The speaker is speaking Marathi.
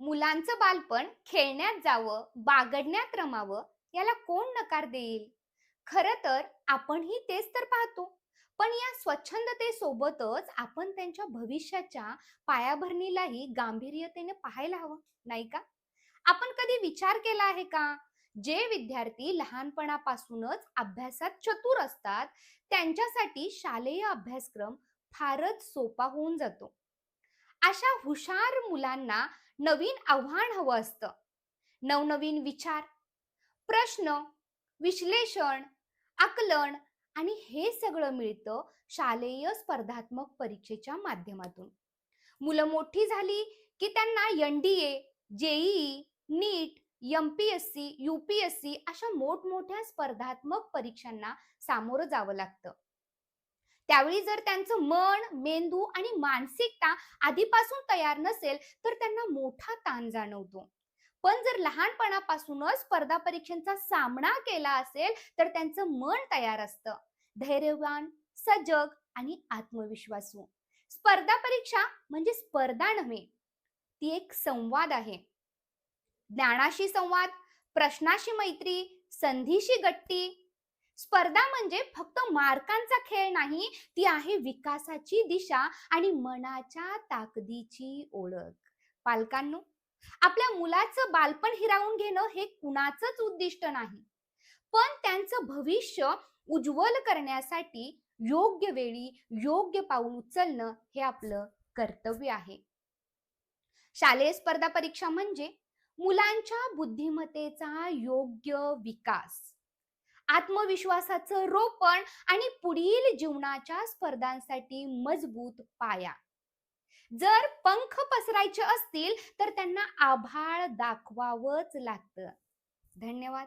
मुलांचं बालपण खेळण्यात जावं बागडण्यात रमावं याला कोण नकार देईल? खर तर आपणही तेच तर पाहतो. पण या स्वच्छंदतेसोबतच आपण त्यांच्या भविष्याच्या पायाभरणीलाही गांभीर्यतेने पाहायला हवं नाही का? आपण कधी विचार केला आहे का? जे विद्यार्थी लहानपणापासूनच अभ्यासात चतुर असतात त्यांच्यासाठी शालेय अभ्यासक्रम फारच सोपा होऊन जातो. अशा हुशार मुलांना नवीन आव्हान हवं असतं. नवनवीन विचार प्रश्न विश्लेषण आकलन आणि हे सगळं मिळतं शालेय स्पर्धात्मक परीक्षेच्या माध्यमातून. मुलं मोठी झाली की त्यांना NDA JEE NEET M P S C U P S C अशा मोठमोठ्या स्पर्धात्मक परीक्षांना सामोरं जावं लागतं. त्यावेळी जर त्यांचं मन मेंदू आणि मानसिकता आधीपासून तयार नसेल तर त्यांना मोठा ताण जाणवतो. पण जर लहानपणापासूनच स्पर्धा परीक्षांचा सामना केला असेल तर त्यांचं मन तयार असतं. धैर्यवान सजग आणि आत्मविश्वासू. स्पर्धा परीक्षा म्हणजे स्पर्धा नव्हे ती एक संवाद आहे. ज्ञानाशी संवाद प्रश्नाशी मैत्री संधीशी गट्टी स्पर्धा म्हणजे फक्त मार्कांचा खेळ नाही ती आहे विकासाची दिशा आणि मनाच्या ताकदीची ओळख. पालकांनो आपल्या मुलाचं बालपण हिरावून घेणं हे कुणाचंच उद्दिष्ट नाही. पण त्यांचं भविष्य उज्ज्वल करण्यासाठी योग्य वेळी योग्य पाऊल उचलणं हे आपलं कर्तव्य आहे. शालेय स्पर्धा परीक्षा म्हणजे मुलांच्या बुद्धिमत्तेचा योग्य विकास. आत्मविश्वासाचं रोपण आणि पुढील जीवनाच्या स्पर्धांसाठी मजबूत पाया. जर पंख पसरायचे असतील तर त्यांना आभाळ दाखवावंच लागतं. धन्यवाद.